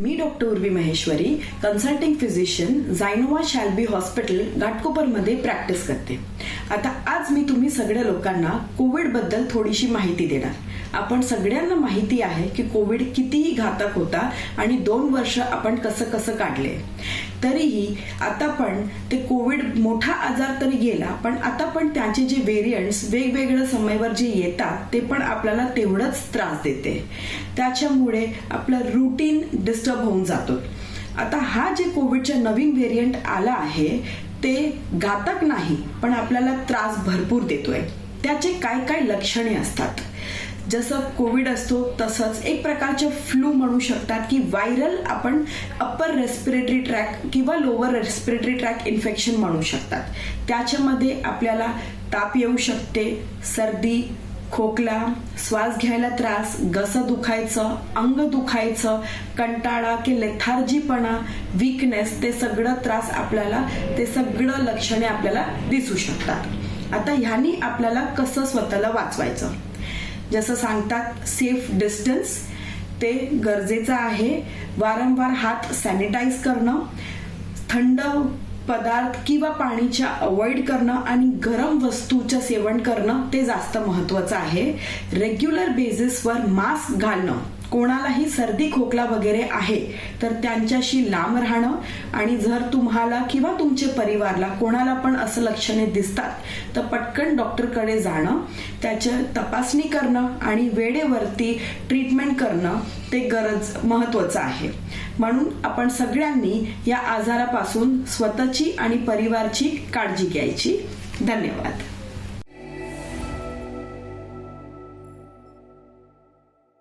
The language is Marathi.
मी doctor Urvi Maheshwari consulting physician Zynova Shalby hospital घाटकोपरमध्ये practice करते. आता आज मी तुम्ही सगळ्या लोकांना कोविडबद्दल थोडीशी माहिती देणार. आपण सगळ्यांना माहिती आहे की कोविड कितीही घातक होता आणि दोन वर्ष आपण कसं कसं काढले. तरीही आता पण ते कोविड मोठा आजार तरी गेला पण आता पण त्याचे जे व्हेरियंट्स वेगवेगळ्या समयवर जे येतात ते पण आपल्याला तेवढंच त्रास देते. त्याच्यामुळे आपलं रुटीन डिस्टर्ब होऊन जातो. आता हा जे कोविडच्या नवीन व्हेरियंट आला आहे ते घातक नाही पण आपल्याला त्रास भरपूर देतोय. त्याचे काय काय लक्षणे असतात? जसं कोविड असतो तसंच एक प्रकारचे फ्लू म्हणू शकतात की व्हायरल आपण अप्पर रेस्पिरेटरी ट्रॅक किंवा लोअर रेस्पिरेटरी ट्रॅक इन्फेक्शन म्हणू शकतात. त्याच्यामध्ये आपल्याला ताप येऊ शकते सर्दी खोकला श्वास घ्यायला त्रास घसं दुखायचं अंग दुखायचं कंटाळा की लेथार्जीपणा वीकनेस ते सगळं त्रास आपल्याला ते सगळं लक्षणे आपल्याला दिसू शकतात. आता ह्यानी आपल्याला कसं स्वतःला वाचवायचं? जसं सांगतात सेफ डिस्टन्स ते गरजेचं आहे. वारंवार हात सॅनिटाईज करणं थंड पदार्थ किंवा पाणीच्या अवॉइड करणं आणि गरम वस्तूचं सेवन करणं ते जास्त महत्वाचं आहे. रेग्युलर बेसिसवर मास्क घालणं. कोणालाही सर्दी खोकला वगैरे आहे तर त्यांच्याशी लांब राहणं आणि जर तुम्हाला किंवा तुमच्या परिवारला कोणाला पण असं लक्षणे दिसतात तर पटकन डॉक्टरकडे जाणं त्याच्या तपासणी करणं आणि वेळेवरती ट्रीटमेंट करणं ते गरज महत्वाचं आहे. म्हणून आपण सगळ्यांनी या आजारापासून स्वतःची आणि परिवारची काळजी घ्यायची. धन्यवाद.